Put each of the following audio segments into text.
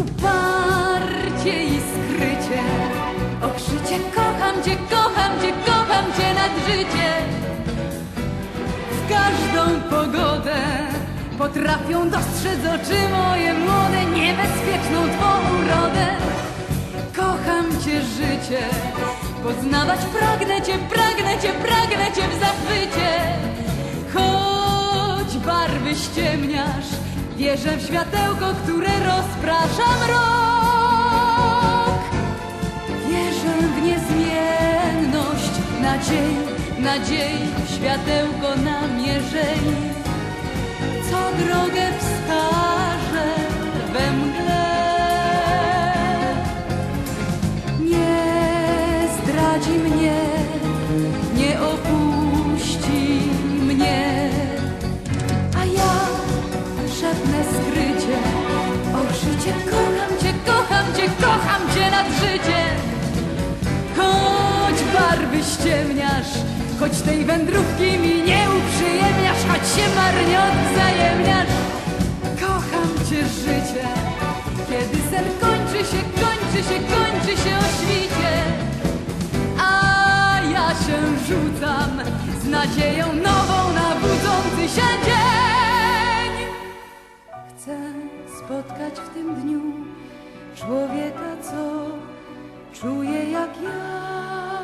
uparcie i skrycie. Okrzycie kocham cię, kocham cię, kocham cię nad życie. W każdą pogodę potrafią dostrzec oczy moje młode niebezpieczną twą urodę. Kocham cię życie, poznawać pragnę cię, pragnę cię, pragnę cię w zachwycie. Choć barwy ściemniasz, wierzę w światełko, które roz rozprasza mrok. Wierzę w niezmienność nadziei, nadziei, światełko namierzeni, co drogę wskaże we mgle. Nie zdradzi mnie, ściemniasz, choć tej wędrówki mi nie uprzyjemniasz, choć się marnie odwzajemniasz. Kocham cię życie, kiedy sen kończy się, kończy się, kończy się o świcie. A ja się rzucam z nadzieją nową na budzący się dzień. Chcę spotkać w tym dniu człowieka, co czuje jak ja.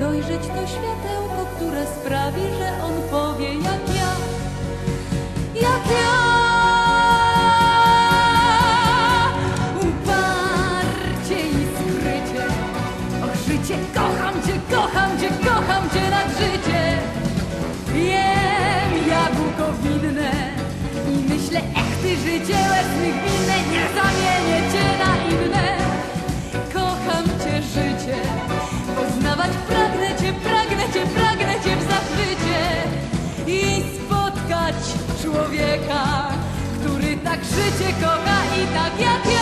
dojrzeć to światełko, które sprawi, że on powie jak ja, jak ja. Uparcie i skrycie, o życie, kocham cię, kocham cię, kocham cię nad życie. Jem jabłko winne i myślę, ech ty życie, łez mych człowieka, który tak życie kocha i tak jak